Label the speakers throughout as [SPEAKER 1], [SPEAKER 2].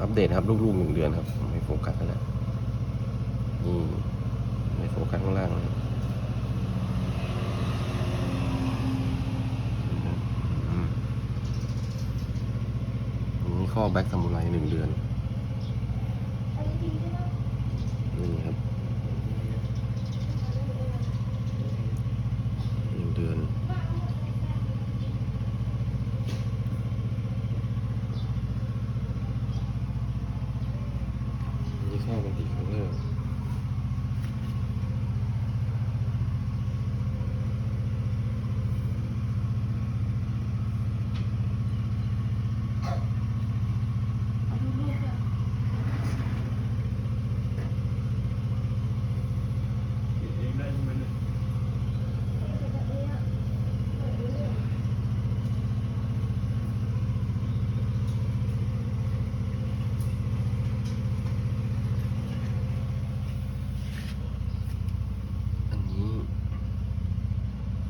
[SPEAKER 1] อัปเดตครับลูกๆหนึ่งเดือนครับ ไม่โฟกัสแล้วนี่ไม่โฟกัสข้างล่างนะครับอืมนี่ข้อแบ็กซามูไรหนึ่งเดือนครับหนึ่งเดือน นี่เข้ามากี่ครั้งแล้วอันนี้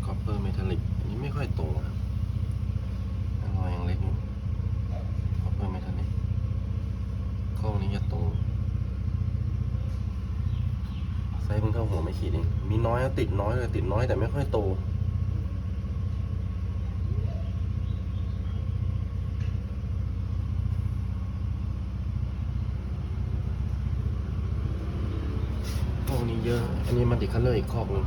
[SPEAKER 1] ค อปเปอร์เมทัลลิกอันนี้ไม่ค่อยโตครับอันรอยยังเล็กอยู่คอปเปอร์เมทัลลิกข้อนี้จะโตไซส์เพิ่งเท่าหัวไม่ขีดเองมีน้อยติดน้อยเลยติดน้อยแต่ไม่ค่อยโตพวกนี้เยอะ อันนี้มันติดคัลเลอร์อีกคอหนึง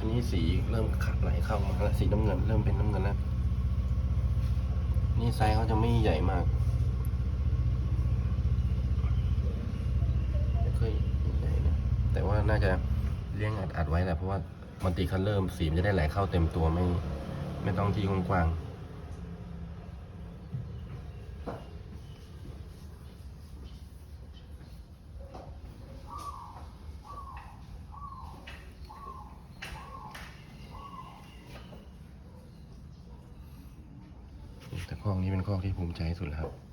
[SPEAKER 1] อันนี้สีเริ่มขัดไหลเข้ามาแล้วสีน้ำเงินเริ่มเป็นน้ำเงินแล้ว นี่ไซส์เขาจะไม่ใหญ่มากไม่ค่อยใหญ่นะแต่ว่าน่าจะเลี้ยงอัดอัดไว้แหละเพราะว่ามันติคัลเลอร์สีมันจะได้ไหลเข้าเต็มตัวไม่ ไม่ต้องที่กว้างๆ แต่ข้องนี้เป็นข้องที่ภูมิใจที่สุดแล้วครับ